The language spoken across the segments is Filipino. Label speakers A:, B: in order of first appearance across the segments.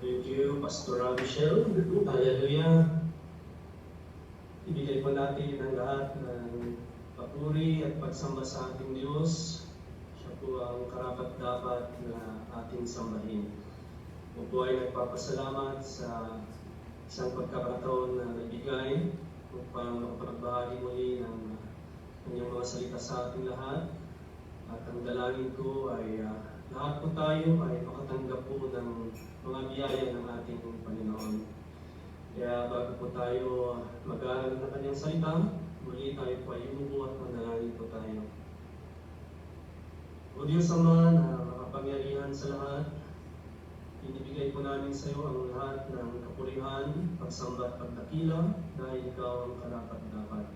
A: Thank you, Pastor Michelle. Hallelujah. Ibigay po natin ang lahat ng papuri at pagsamba sa ating Diyos. Siya po ang karapat dapat na ating sambahin. Po po ay nagpapasalamat sa isang pagkakataon na nabigay upang makapagbahagi muli ng kanyang mga salita sa ating lahat. At ang dalangin ko ay ah, lahat po tayo ay makatanggap po ng mga biyaya ng ating Panginoon. Kaya bago po tayo mag-aaral ng kanyang salita, muli tayo po ay umupo at manalangin po tayo. O Diyos Ama na makapangyarihan sa lahat, Inibigay po namin sa iyo ang lahat ng kapurihan, pagsamba at pagdakila dahil ikaw ang karapat dapat.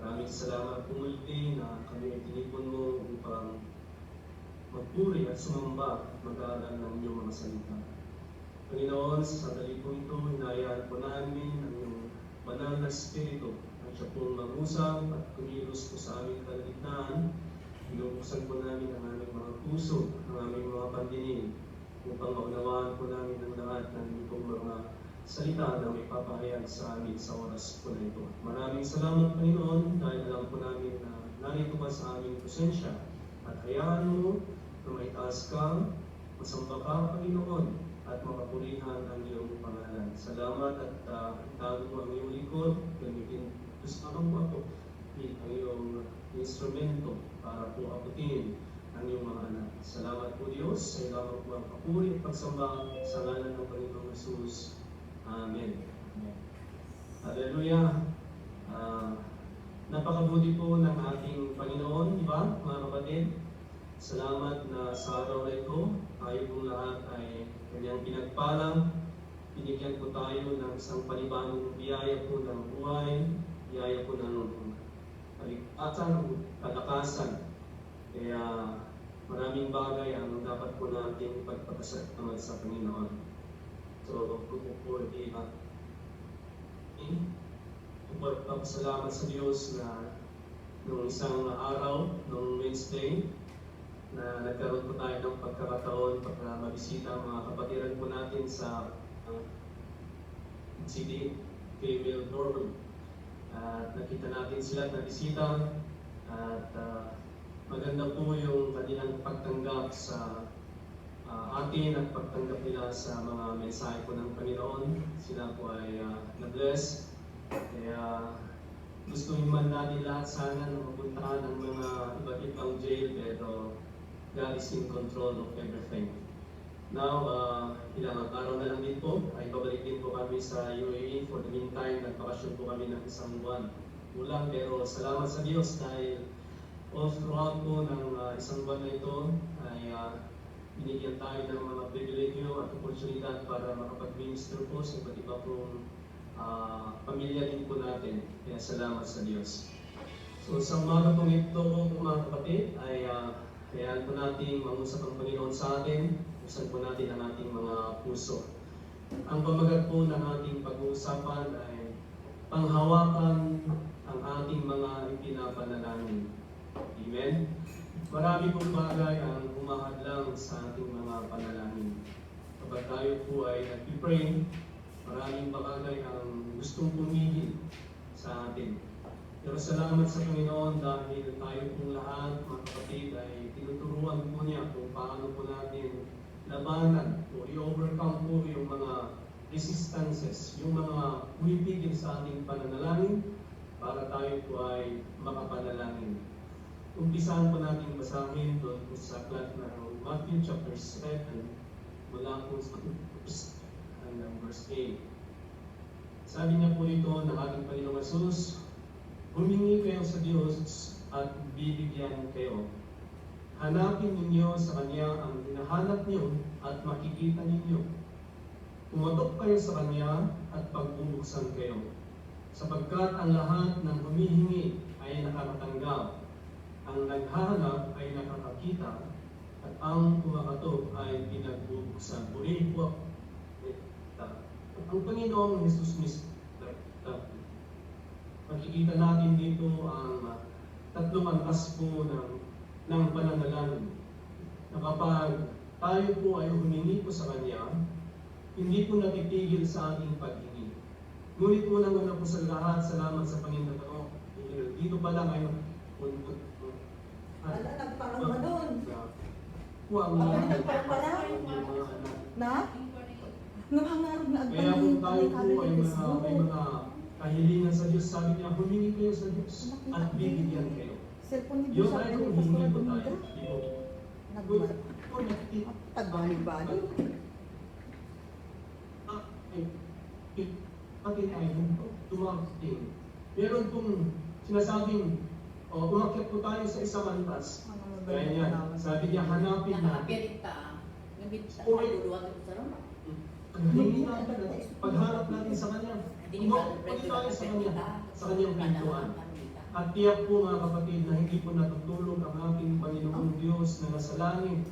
A: Maraming salamat po muli na kami ay tinipon mo upang magpuri at sumamba at mag-aaral ng iyong mga salita. Panginoon, sa sandali po ito, hinayaan po namin ang iyong banal na Espiritu at siya pong mag-usap at kumilos po sa aming kalagitnaan. Binubuksan po namin ang aming mga puso, ang aming mga pandinig, upang maunawaan po namin ang lahat ng itong mga salita na may papahayag sa amin sa oras po na ito. Maraming salamat Panginoon dahil alam po namin na narito ka sa aming presensya at hayaan mo na may taas ka, masamba ka Panginoon at mapapurihan ang iyong pangalan. Salamat at uh, itago mo ang iyong likod, gamitin gusto mo ako ang iyong instrumento para po abutin ang iyong mga anak. Salamat po Diyos sa ilang po ang papuri at pagsamba sa ngalan ng Panginoong Jesus. Amen. Amen. Hallelujah. Ah, napakabuti po ng ating Panginoon, di ba, mga kapatid? Salamat na sa araw na ito, tayo pong lahat ay kanyang pinagpalang. Binigyan po tayo ng isang panibagong biyaya po ng buhay, biyaya po ng kaligtasan, kalakasan. Kaya maraming bagay ang dapat po natin pagpapasalamat sa Panginoon. So, kung po di ba? Pagpapasalamat sa Diyos na nung isang araw, nung Wednesday, na nagkaroon po tayo ng pagkakataon para mabisita ang mga kapatiran po natin sa uh, city, Gabriel Dorman. At nakita natin sila at nabisita at uh, maganda po yung kanilang pagtanggap sa uh, atin at pagtanggap nila sa mga mensahe po ng Panginoon. Sila po ay uh, na-bless. Kaya gusto man natin lahat sana na mapuntahan ng mga iba't ibang jail pero God is in control of everything. Now, uh, ilang araw na lang din po, ay babalik din po kami sa UAE. For the meantime, nagpakasyon po kami ng isang buwan. Kulang, pero salamat sa Diyos dahil all throughout po ng uh, isang buwan na ito ay uh, binigyan tayo ng mga privilegyo at oportunidad para makapag-minister po sa iba't iba pong uh, pamilya din po natin. Kaya salamat sa Diyos. So sa umaga pong ito mga kapatid ay uh, hayaan po natin mangusap ang Panginoon sa atin, usan po natin ang ating mga puso. Ang pamagat po ng ating pag-uusapan ay panghawakan ang ating mga ipinapanalangin. Amen? Marami pong bagay ang umahadlang sa ating mga panalangin. Kapag tayo po ay nag-pray, maraming bagay ang gustong pumigil sa atin. Pero salamat sa Panginoon dahil tayo pong lahat, mga kapatid, ay tinuturuan po niya kung paano po natin labanan o i-overcome po yung mga resistances, yung mga pumipigil sa ating pananalangin para tayo po ay makapanalangin. Umpisahan po natin basahin doon po sa aklat ng Matthew chapter 7 mula po sa verse hanggang verse 8. Sabi niya po dito ng ating Panginoong Jesus, Humingi kayo sa Diyos at bibigyan kayo. Hanapin ninyo sa Kanya ang hinahanap niyo at makikita ninyo. Pumatok kayo sa Kanya at pagbubuksan kayo. Sapagkat ang lahat ng humihingi ay nakakatanggap, ang naghahanap ay nakakakita, at ang kumakatok ay pinagbubuksan. Purihin po ang Panginoong Jesus mismo makikita natin dito ang uh, tatlong antas po ng, ng pananalangin. Na kapag tayo po ay humingi po sa Kanya, hindi po natitigil sa ating paghingi. Ngunit unang-una po sa lahat, salamat sa Panginoon. Dito pa lang ay
B: Wala, nagparang ba doon?
A: po ang mga anak.
B: Na? Nangangarap na
A: Kaya po tayo po ay mga, may mga kahilingan sa Diyos. Sabi niya, humingi kayo sa Diyos at bibigyan kayo. Yung ay
B: sabi
A: kung hihingi po tayo.
B: Pagbali-bali.
A: Ah, eh, eh, atin ay tumating. Meron pong sinasabing, oh, umakyat po tayo sa isang antas. Kaya niya, sabi niya, hanapin natin.
C: Nakapirita. Ron.
A: Hindi natin, pagharap natin sa Kanya, umakyat tayo sa Kanya, sa Kanyang pintuan. At tiyak po mga kapatid na hindi po natutulog ang ating Panginoong Diyos na nasa langit.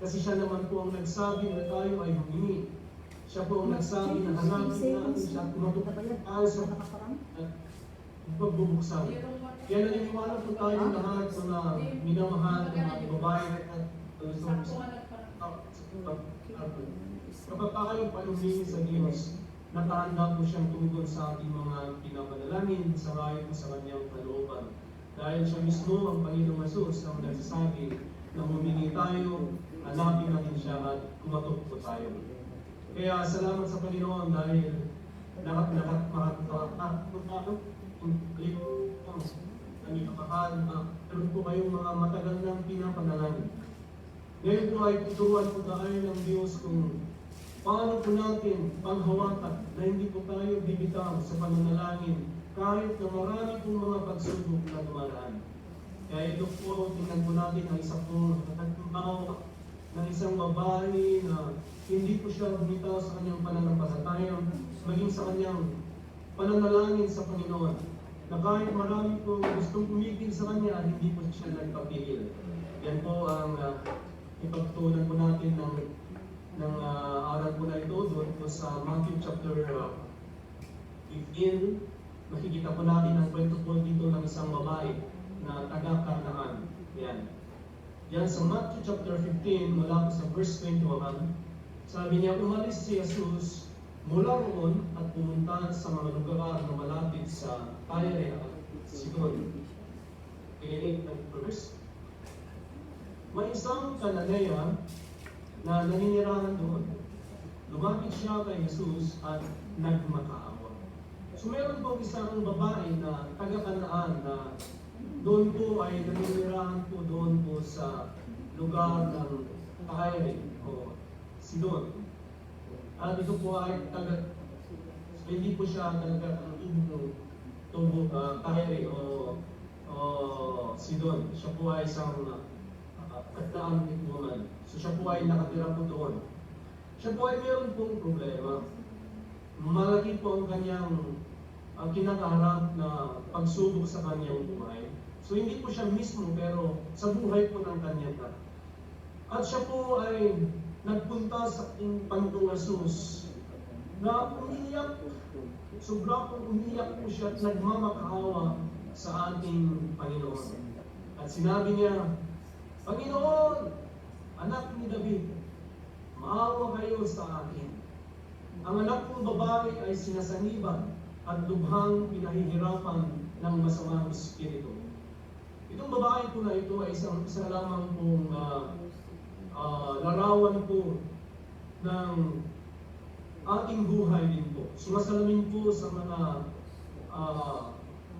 A: Kasi siya naman po ang nagsabi na tayo ay humingi. Siya po ang nagsabi na hanapin natin siya at kumatok tayo sa pagbubuksan. Kaya naniniwala po tayo lahat mga minamahal ng mga babae at Kapag tayo panumingi sa Diyos, nakahanda po siyang tungkol sa ating mga pinapanalangin sa rayo po sa kanyang kalooban. Dahil siya mismo ang Panginoong Masus ang nagsasabi na humingi tayo, hanapin natin siya at kumatok po tayo. Kaya salamat sa Panginoon dahil lahat lahat makakapagpapakot ang ipapakal na meron po kayong mga matagal nang pinapanalangin. Ngayon po ay tuturuan po tayo ng Diyos kung paano po natin panghawakan na hindi po tayo bibitaw sa pananalangin kahit na marami pong mga pagsubok na dumaraan. Kaya ito po, tingnan po natin ang isang pong nagtumbaw ng isang babae na hindi po siya bumitaw sa kanyang pananampalataya, maging sa kanyang pananalangin sa Panginoon. Na kahit marami po gustong umigil sa kanya, hindi po siya nagpapigil. Yan po ang uh, ipagtunan po natin ng ng uh, aral po na ito doon sa Matthew chapter uh, 15. Makikita po natin ang kwento po dito ng isang babae na taga-Kanaan. Yan. Yan sa Matthew chapter 15, mula po sa verse 21, sabi niya, umalis si Jesus mula roon at pumunta sa mga lugar na malapit sa Tyre at Sidon. Kinilig ng verse. May isang kananaya na naninirahan doon. Lumapit siya kay Jesus at nagmakaawa. So meron pong isang babae na taga-kanaan na doon po ay naninirahan po doon po sa lugar ng Tyre o Sidon. At ito po ay taga so hindi po siya talaga ang ibig tubo uh, Tyre o o Sidon. Siya po ay isang uh, kataan woman. So siya po ay nakatira po doon. Siya po ay meron pong problema. Malaki po ang kanyang ang kinakaharap na pagsubok sa kanyang buhay. So hindi po siya mismo pero sa buhay po ng kanyang anak. At siya po ay nagpunta sa ating Panginoong Jesus na umiiyak. Sobra pong umiiyak po siya at nagmamakaawa sa ating Panginoon. At sinabi niya, Panginoon, anak ni David, maawa kayo sa akin. Ang anak kong babae ay sinasaniban at lubhang pinahihirapan ng masamang espiritu. Itong babae po na ito ay isang isa lamang pong uh, uh, larawan po ng ating buhay din po. Sumasalamin po sa mga uh,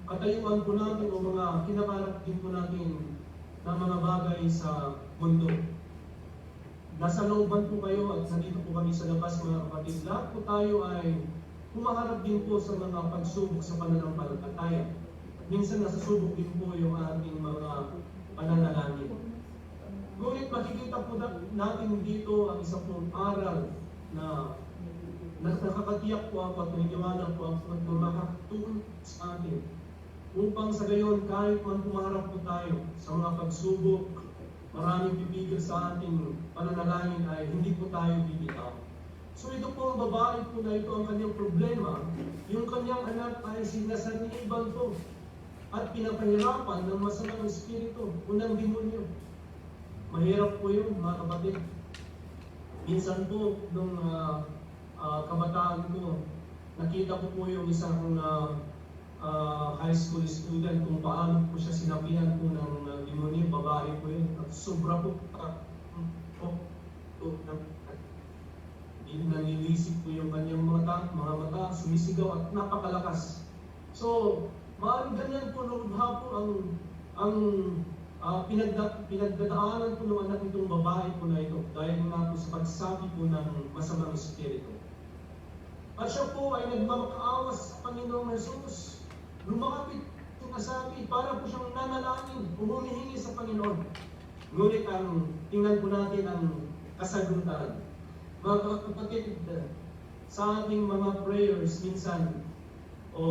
A: katayuan po natin o mga kinakarap din po natin na mga bagay sa mundo. Nasa looban po kayo at nandito po kami sa labas mga kapatid. Lahat po tayo ay humaharap din po sa mga pagsubok sa pananampalataya. Minsan nasasubok din po yung ating mga pananalangin. Ngunit makikita po na- natin dito ang isang pong aral na na nakakatiyak po ako at naniniwala po at makakatulong sa atin upang sa gayon kahit man pumarap po tayo sa mga pagsubok, maraming pipigil sa ating pananalangin ay hindi po tayo bibitaw. So ito po ang babae po na ito ang kanyang problema, yung kanyang anak ay sinasaniban po at pinapahirapan ng masamang espiritu, unang demonyo. Mahirap po yun, mga kapatid. Minsan po, nung uh, ah, kabataan ko, nakita ko po yung isang ah, ah, high school student kung paano po siya sinabihan po ng uh, demonyo, babae po yun. At sobra po, ah, po, po, nanilisik po yung kanyang mata, mga mata, sumisigaw at napakalakas. So, maaaring ganyan po lubha po ang ang ah, pinagda, pinagdadaanan po ng anak nitong babae po na ito dahil nga po sa pagsabi po ng masamang espiritu. At siya po ay nagmamakaawa sa Panginoong Jesus. Lumakapit yung kasabi para po siyang nanalangin, humihingi sa Panginoon. Ngunit ang tingnan po natin ang kasagutan. Mga kapatid, sa ating mga prayers minsan, o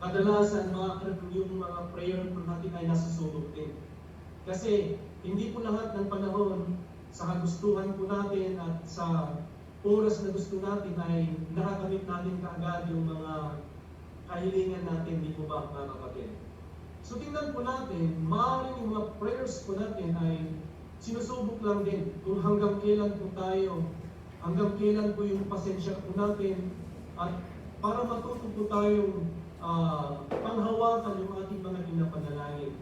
A: kadalasan mga yung mga prayer po natin ay nasusubok din. Kasi hindi po lahat ng panahon sa kagustuhan po natin at sa oras na gusto natin ay nakakamit natin kaagad yung mga kahilingan natin, di po ba mga kapatid? So tingnan po natin, maaaring yung mga prayers po natin ay sinusubok lang din kung hanggang kailan po tayo, hanggang kailan po yung pasensya po natin at para matuto po tayong ah, panghawakan yung ating mga pinapanalangin.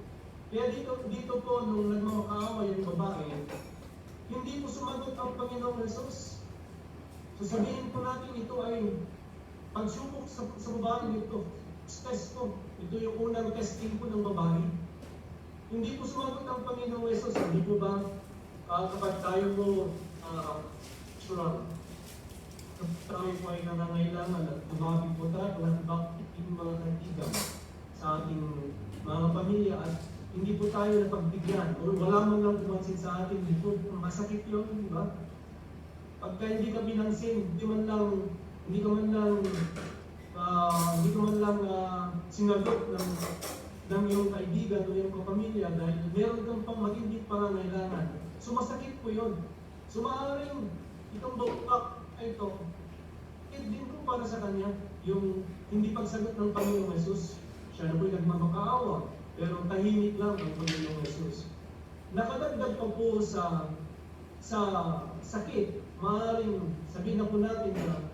A: Kaya dito, dito po, nung nagmamakaawa yung babae, hindi po sumagot ang Panginoong Jesus. So sabihin po natin ito ay pagsubok sa, sa babae nito. Test ko. Ito yung unang testing po ng babae. Hindi po sumagot ang Panginoong Jesus. Hindi po ba ah, kapag tayo po uh, sure, kapag tayo po ay nangangailangan at tumabi po tayo at bakit yung mga kaibigan sa ating mga pamilya at hindi po tayo napagbigyan o wala man lang pumansin sa atin, hindi po masakit yun, di ba? Pagka hindi ka binansin, hindi man lang, hindi ka man lang, ah, hindi ka man lang ah, sinagot ng, ng iyong kaibigan o iyong kapamilya dahil meron kang pang matindi pangangailangan. So masakit po yun. So maaaring itong bukak ay ito, it din po para sa kanya, yung hindi pagsagot ng Panginoong Jesus. Siya na po'y nagmamakaawa, pero tahimik lang ang Panginoong Jesus. Nakadagdag pa po sa sa sakit, maaaring sabihin na po natin na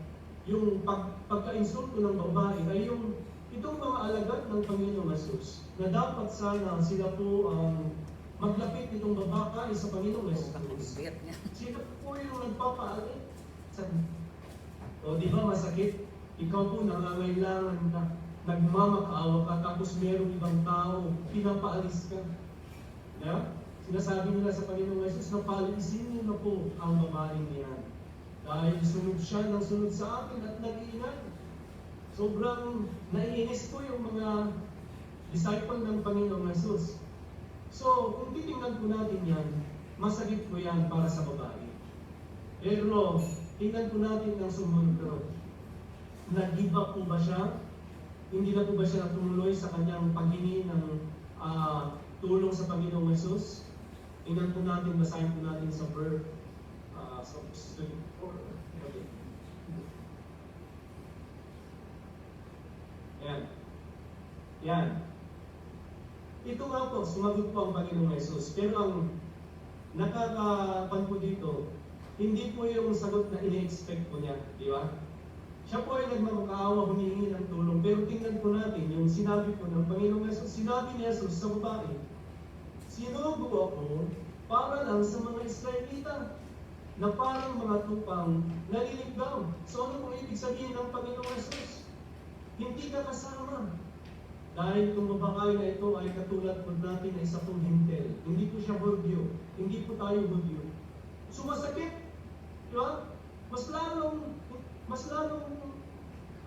A: yung pag, pagka-insulto ng babae ay yung itong mga alagad ng Panginoong Jesus na dapat sana sila po ang maglapit itong babae sa Panginoong
C: niya.
A: Sila po yung nagpapaalit. O di ba masakit? Ikaw po nangangailangan ka, nagmamakaawa ka, tapos merong ibang tao, pinapaalis ka. Yeah? Sinasabi nila sa Panginoong Jesus na paalisin niyo na po ang babaeng niyan. Dahil sunod siya ng sunod sa akin at nag-iinay. Sobrang naiinis po yung mga disciple ng Panginoong Jesus. So, kung titingnan po natin yan, masakit po yan para sa babae. Pero, tingnan po natin ang sumunod. Nag-give up po ba siya? Hindi na po ba siya tumuloy sa kanyang paghingi ng ah, tulong sa Panginoong Jesus? Tingnan po natin, basahin po natin sa verb. Sa sa- okay. Yan. Yan. Ito nga po, sumagot po ang Panginoong Jesus. Pero ang nakakapan po dito, hindi po yung sagot na ini-expect po niya. Di ba? Siya po ay nagmamakaawa, humihingi ng tulong. Pero tingnan po natin, yung sinabi po ng Panginoong Jesus, sinabi ni Jesus sa babae, Sinugo ako para lang sa mga Israelita na parang mga tupang naliligaw. So ano kung ibig sabihin ng Panginoong Jesus? Hindi ka kasama. Dahil itong babae na ito ay katulad po natin na isa pong hintel. Hindi po siya Hudyo. Hindi po tayo Hudyo. Sumasakit. Di ba? Mas lalong, mas lalong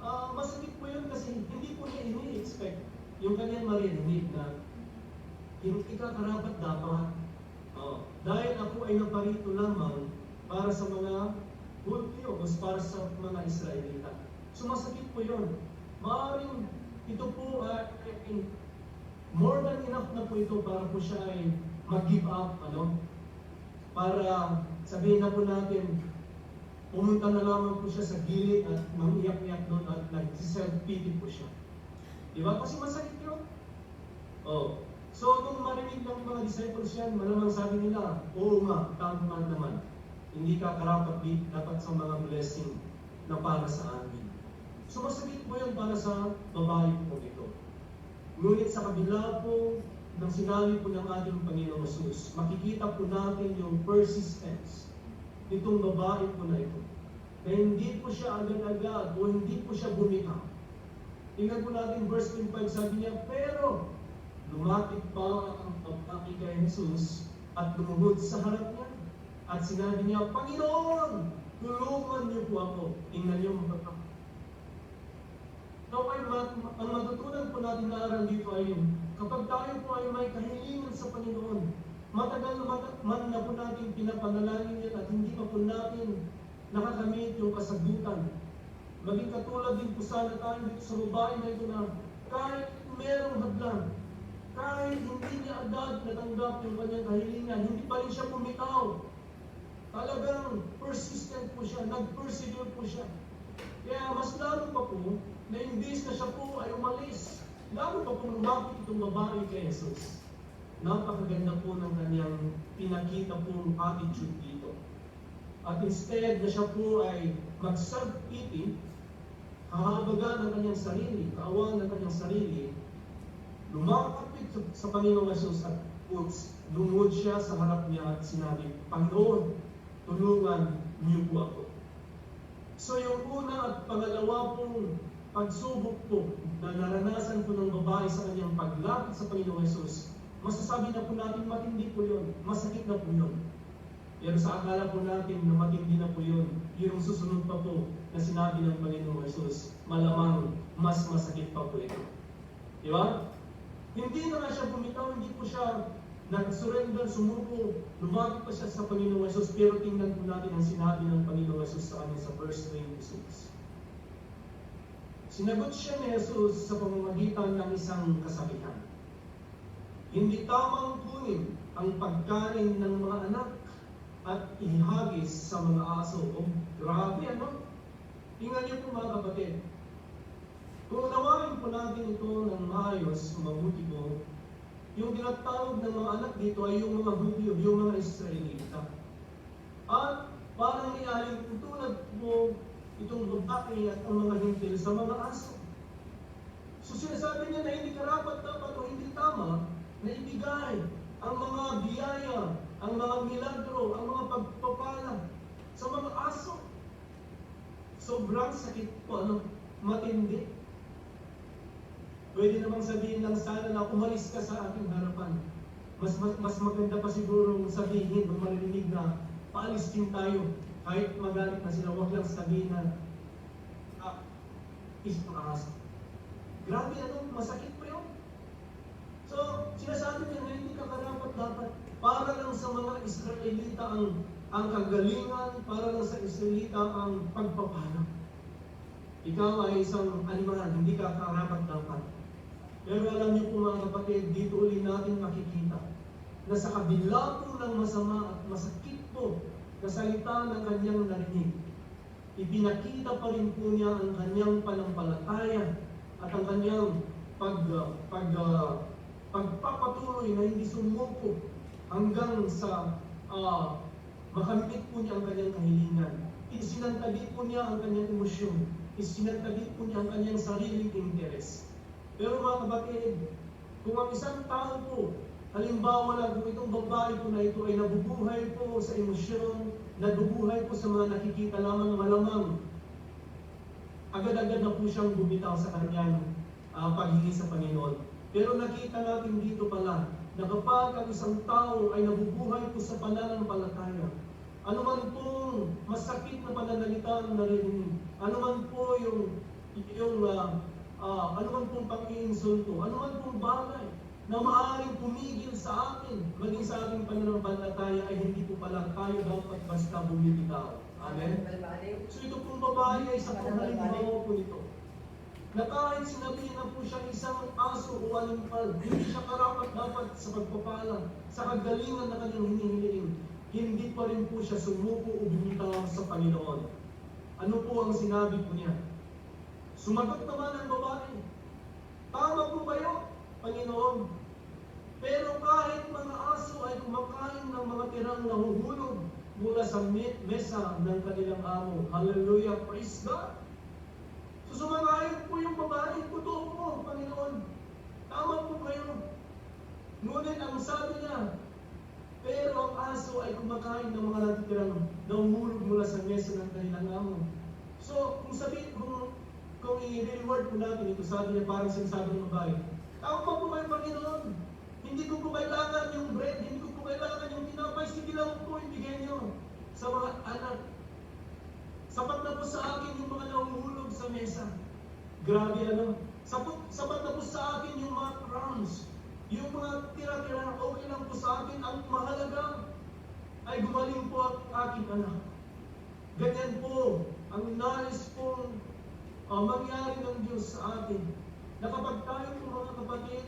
A: ah, masakit po yun kasi hindi po niya ini-expect yung kanyang marinig na hindi ka karapat dapat. Oh, dahil ako ay naparito lamang para sa mga Hudyo o para sa mga Israelita. Sumasakit po yun. Maaaring ito po ay more than enough na po ito para po siya ay mag-give up, ano? Para sabihin na po natin, pumunta na lamang po siya sa gilid at mangiyak-iyak doon at nag-self-pity po siya. Di ba? Kasi masakit yun. Oh. So, nung marinig ng mga disciples yan, malamang sabi nila, oo nga, tama naman. Hindi ka karapat dapat sa mga blessing na para sa amin. So masakit po yan para sa babae po ito. Ngunit sa kabila po ng sinabi po ng ating Panginoong Jesus, makikita po natin yung persistence nitong babae po na ito. Na hindi po siya agad-agad o hindi po siya bumitaw. Tingnan po natin verse 25, sabi niya, Pero lumapit pa ang babae kay Jesus at lumuhod sa harap niya. At sinabi niya, Panginoon, tulungan niyo po ako. Tingnan niyo mga Now, ay, mat- ang matutunan po natin na aral dito ay kapag tayo po ay may kahilingan sa Panginoon, matagal mat- man na po natin pinapanalangin yan at hindi pa po natin nakakamit yung kasagutan. Maging katulad din po sana tayo dito sa babae na ito na kahit merong hadlang, kahit hindi niya agad natanggap yung kanyang kahilingan, hindi pa rin siya pumitaw. Talagang persistent po siya, nag-persevere po siya. Kaya mas lalo pa po, na imbis na siya po ay umalis, lalo pa po lumapit itong babae kay Jesus. Napakaganda po ng kanyang pinakita pong attitude dito. At instead na siya po ay mag-self-pity, hahabagan ng kanyang sarili, kaawaan ng kanyang sarili, lumakapit sa, Panginoong Jesus at quotes, lungod siya sa harap niya at sinabi, Panginoon, tulungan niyo po ako. So yung una at pangalawa pong pagsubok po na naranasan po ng babae sa kanyang paglapit sa Panginoong Jesus, masasabi na po natin matindi po yun, masakit na po yun. Pero sa akala po natin na matindi na po yun, yung susunod pa po na sinabi ng Panginoong Jesus, malamang mas masakit pa po ito. Di ba? Hindi na nga siya bumitaw, hindi po siya nag-surrender, sumuko, lumapit pa siya sa Panginoong Jesus, pero tingnan po natin ang sinabi ng Panginoong Jesus sa amin sa verse 26. Sinagot siya ni Jesus sa pamamagitan ng isang kasabihan. Hindi tamang kunin ang pagkain ng mga anak at ihagis sa mga aso. O, grabe ano? Tingnan niyo po mga kapatid. Kung unawain po natin ito ng maayos, mabuti po, yung tinatawag ng mga anak dito ay yung mga Hudyo, yung mga Israelita. At parang nialing tutulad po itong babae at ang mga hintil sa mga aso. So sinasabi niya na hindi karapat dapat o hindi tama na ibigay ang mga biyaya, ang mga milagro, ang mga pagpapala sa mga aso. Sobrang sakit po, ano, matindi. Pwede namang sabihin lang sana na umalis ka sa aking harapan. Mas, mas, mas maganda pa siguro sabihin o marinig na paalis din tayo. Kahit magalit na sila, huwag lang sabihin na ah, ispaas. Grabe ano, masakit pa yun. So, sinasabi niya na hindi ka karapat dapat para lang sa mga Israelita ang ang kagalingan, para lang sa Israelita ang pagpapala. Ikaw ay isang animal, hindi ka karapat dapat. Pero alam niyo po mga kapatid, dito uli natin makikita na sa kabila po ng masama at masakit po na salita ng kanyang narinig, ipinakita pa rin po niya ang kanyang panampalataya at ang kanyang pag, pag, uh, pagpapatuloy na hindi sumuko hanggang sa uh, makamit po niya ang kanyang kahilingan. Isinantabi po niya ang kanyang emosyon. Isinantabi po niya ang kanyang sariling interes. Pero mga kapatid, kung ang isang tao po, halimbawa lang kung itong babae po na ito ay nabubuhay po sa emosyon, nabubuhay po sa mga nakikita lamang malamang, agad-agad na po siyang bumitaw sa kanyang ah, paghingi sa Panginoon. Pero nakita natin dito pala na kapag ang isang tao ay nabubuhay po sa pananampalataya, ano man pong masakit na pananalita ang narinig, ano man po yung, yung ah, ah, ano man pong pang-iinsulto, ano man pong bagay na maaaring pumigil sa atin, maging sa ating pananampalataya ay hindi po pala tayo dapat basta bumibitaw. Amen? So ito pong babae ay sa panghalimbawa po nito. Na kahit sinabihin na po siyang isang aso o alimpal, hindi siya karapat dapat sa pagpapala, sa kagalingan na kanyang hinihiling, hindi pa rin po siya sumuko o bumitaw sa Panginoon. Ano po ang sinabi po niya? Sumagot naman ang babae, Tama po kayo, Panginoon. Pero kahit mga aso ay kumakain ng mga tirang nahuhulog mula sa me- mesa ng kanilang amo. Hallelujah, praise God. So sumangayon po yung babae, totoo po, Panginoon. Tama po kayo. Ngunit ang sabi niya, pero ang aso ay kumakain ng mga natitirang naumulog mula sa mesa ng kanilang amo. So, kung sabi, kung, kung i-reward po natin ito, sabi niya parang sinasabi ng babae, Tama po kayo, Panginoon. Hindi ko po kailangan yung bread, hindi ko po kailangan yung tinapay, sige lang po ibigay niyo sa mga anak. Sapat na po sa akin yung mga nahuhulog sa mesa. Grabe ano. Sapat, sapat na po sa akin yung mga crumbs. Yung mga tira-tira, okay lang po sa akin. Ang mahalaga ay gumaling po ang aking anak. Ganyan po ang nais pong uh, mangyari ng Diyos sa atin. Na kapag tayo po mga kapatid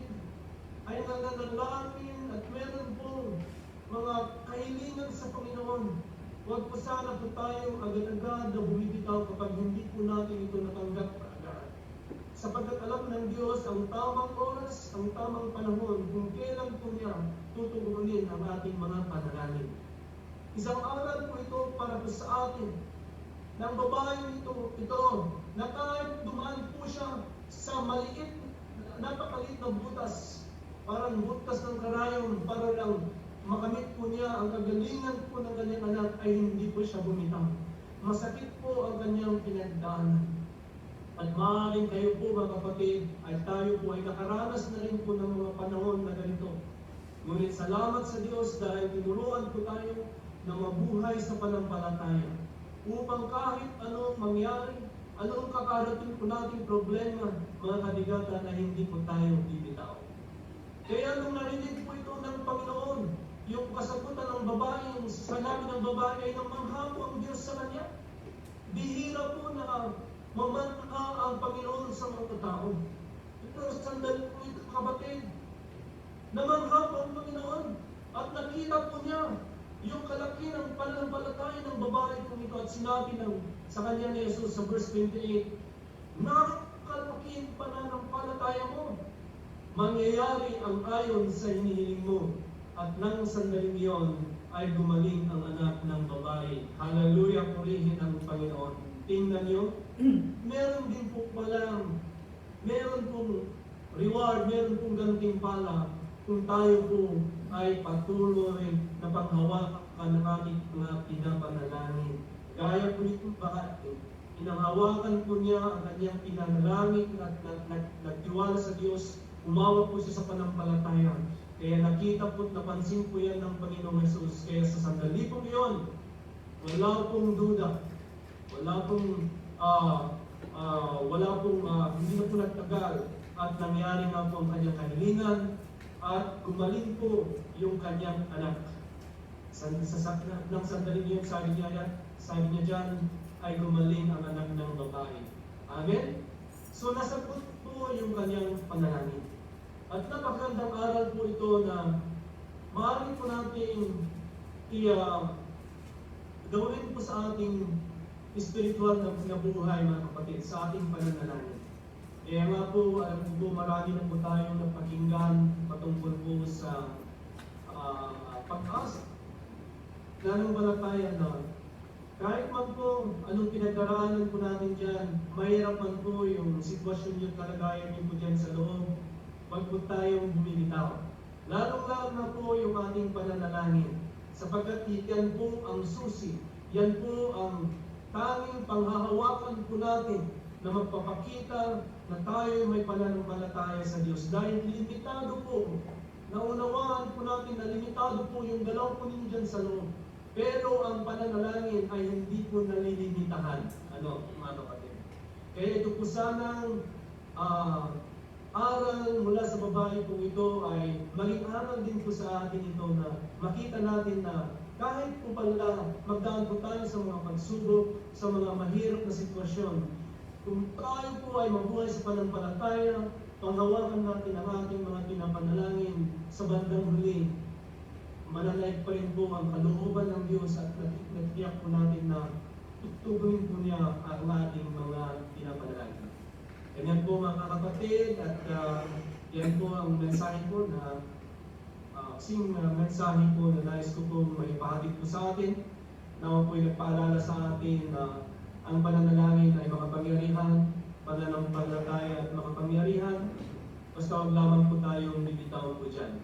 A: ay nananalangin at meron pong mga kahilingan sa Panginoon, huwag po sana po tayo agad-agad na bumibitaw kapag hindi po natin ito natanggap agad. Sapagkat alam ng Diyos ang tamang oras, ang tamang panahon kung kailan po niya tutugunin ang ating mga panalangin. Isang aral po ito para po sa atin ng babae ito, ito na kahit dumaan po siya sa maliit, napakaliit na butas, parang butas ng karayon, para lang makamit po niya ang kagalingan po ng kanyang anak ay hindi po siya bumitaw. Masakit po ang kanyang pinagdaanan. At maaaring kayo po mga kapatid, ay tayo po ay nakaranas na rin po ng mga panahon na ganito. Ngunit salamat sa Diyos dahil tinuruan po tayo na mabuhay sa panampalataya. Upang kahit anong mangyari, anong kakarating po nating problema, mga kabigatan ay hindi po tayo bibitaw. Kaya nung narinig po ito ng Panginoon, yung kasagutan ng babae, yung sinabi ng babae ay namangha po ang Diyos sa kanya. Bihira po na mamangha ang Panginoon sa mga tao. Ito, sandali po ito kapatid. Namangha ang Panginoon at nakita po niya yung kalaki ng pananampalataya ng babae kong ito at sinabi ng sa kanya ni Jesus sa verse 28, Nakalaki ang pananampalataya mo. Mangyayari ang ayon sa hinihiling mo. At nang sandaling iyon ay gumaling ang anak ng babae. Hallelujah, purihin ang Panginoon. Tingnan niyo, meron din po palang, meron pong reward, meron pong gantimpala kung tayo po ay patuloy na panghawakan ng ating mga pinapanalangin. Gaya po nito ba, inahawakan po niya ang kanyang pinanalangin at nag- nag- nagtiwala sa Diyos, umawag po siya sa panampalataya. Kaya nakita po at napansin po yan ng Panginoong Jesus. Kaya sa sandali po yun, wala pong duda, wala pong ah ah, wala pong ah, hindi na po nagtagal at nangyari nga po ang kanyang kahilingan at gumaling po yung kanyang anak. Sa, sa, sa ng sandali niya, sabi niya sabi niya dyan, ay gumaling ang anak ng babae. Amen? So nasagot po yung kanyang panalangin. At napakagandang aral po ito na maaari po natin i- gawin po sa ating spiritual na, na buhay mga kapatid, sa ating pananalangin. Kaya nga po, alam ko po, marami na po tayong napakinggan patungkol po sa ah, pag-asa. Lalong balataya na kahit man po anong pinagdaraanan po natin dyan, mahirap man po yung sitwasyon yung kalagayan niyo po dyan sa loob, wag po tayong bumilitaw. Lalong-lalo na po yung ating pananalangin, sapagkat yan po ang susi, yan po ang tanging panghahawakan po natin na magpapakita na tayo may pananampalataya sa Diyos. Dahil limitado po, naunawaan po natin na limitado po yung galaw po ninyo dyan sa loob. Pero ang pananalangin ay hindi po nalilimitahan. Ano, mga kapatid? Kaya ito po sanang ah, aral mula sa babae po ito ay maging aral din po sa atin ito na makita natin na kahit po pala magdaan po tayo sa mga pagsubok, sa mga mahirap na sitwasyon, kung tayo po ay mabuhay sa panampalataya, panghawakan natin ang ating mga pinapanalangin sa bandang huli, mananaig pa rin po ang kalooban ng Diyos at nat- natiyak po natin na tutugunin po niya ang ating mga pinapanalangin. Ganyan po mga kapatid at ah, yan po ang mensahe po na uh, kasing uh, mensahe po na nais ko po may pahatid po sa atin Nawa po'y nagpaalala sa atin na ang pananalangin ay makapangyarihan, pananampalataya at makapangyarihan. Basta huwag lamang po tayong bibitaw po dyan.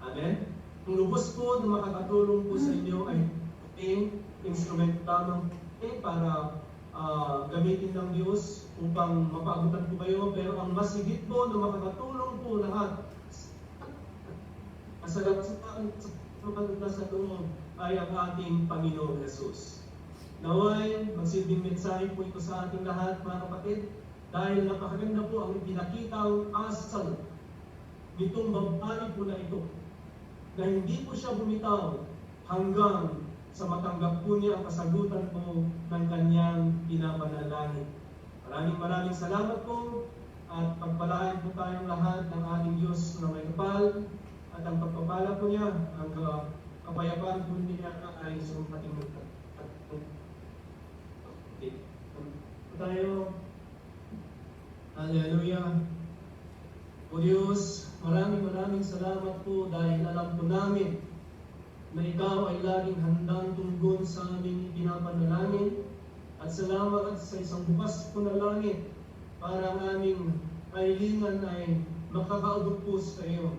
A: Amen? Ang lubos po na makakatulong po sa inyo ay ating instrument lamang eh, para ah, gamitin ng Diyos upang mapaabutan po kayo. Pero ang mas higit po na makakatulong po lahat Masarap sa pagkakita sa loob ay ang ating Panginoong Jesus. Naway, magsilbing mensahe po ito sa ating lahat, mga kapatid, dahil napakaganda po ang pinakitang asal nitong babae po na ito, na hindi po siya bumitaw hanggang sa matanggap po niya ang kasagutan po ng kanyang pinapanalangin. Maraming maraming salamat po at pagpalain po tayong lahat ng ating Diyos na may kapal at ang pagpapala po niya, ang kapayapaan po niya ay sumating at tayo. Hallelujah. O Diyos, maraming maraming salamat po dahil alam po namin na ikaw ay laging handang tunggon sa aming pinapanalangin at salamat sa isang bukas po na langit para ang aming kahilingan ay makakaabot po sa iyo.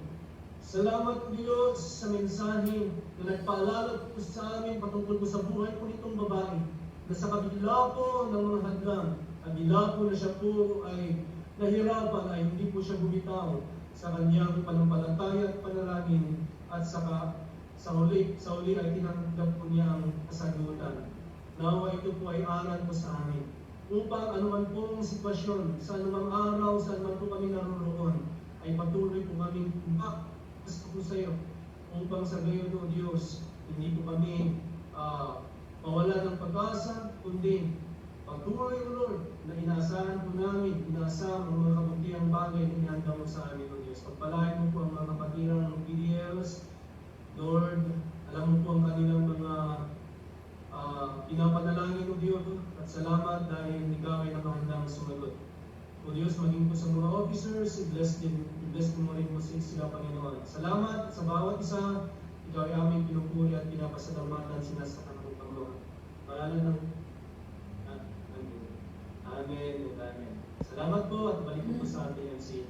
A: Salamat Diyos sa mensahe na nagpaalala po sa amin patungkol po sa buhay po nitong babae na sa kabila po ng mga hadlang, kabila po na siya po ay nahirapan ay hindi po siya bumitaw sa kanyang panampalataya at panalangin at saka sa uli, sa uli ay tinanggap po niya ang kasagutan. Nawa ito po ay aral po sa amin upang anuman pong sitwasyon, sa anumang araw, sa anuman po kami naroroon, ay patuloy po kami tumak gusto po sa iyo upang sa gayon o Diyos, hindi po kami ah, mawala ng pag-asa, kundi patuloy o Lord na inaasahan po namin, inaasahan ang mga kabutiang bagay na inihanda mo sa amin o Diyos. Pagpalain mo po ang mga kapatiran ng PDLs, Lord, alam mo po ang kanilang mga ah, pinapanalangin o Diyos at salamat dahil ikaw ay nakahandang sumagot. O Diyos, maging po sa mga officers, i-bless din, i-bless mo rin po sila, Panginoon. Salamat sa bawat isa, ikaw ay aming pinupuri at pinapasalamatan sinasakang Paralan ng Ah, Amen. And Amen. Salamat po at balik po sa ating MC.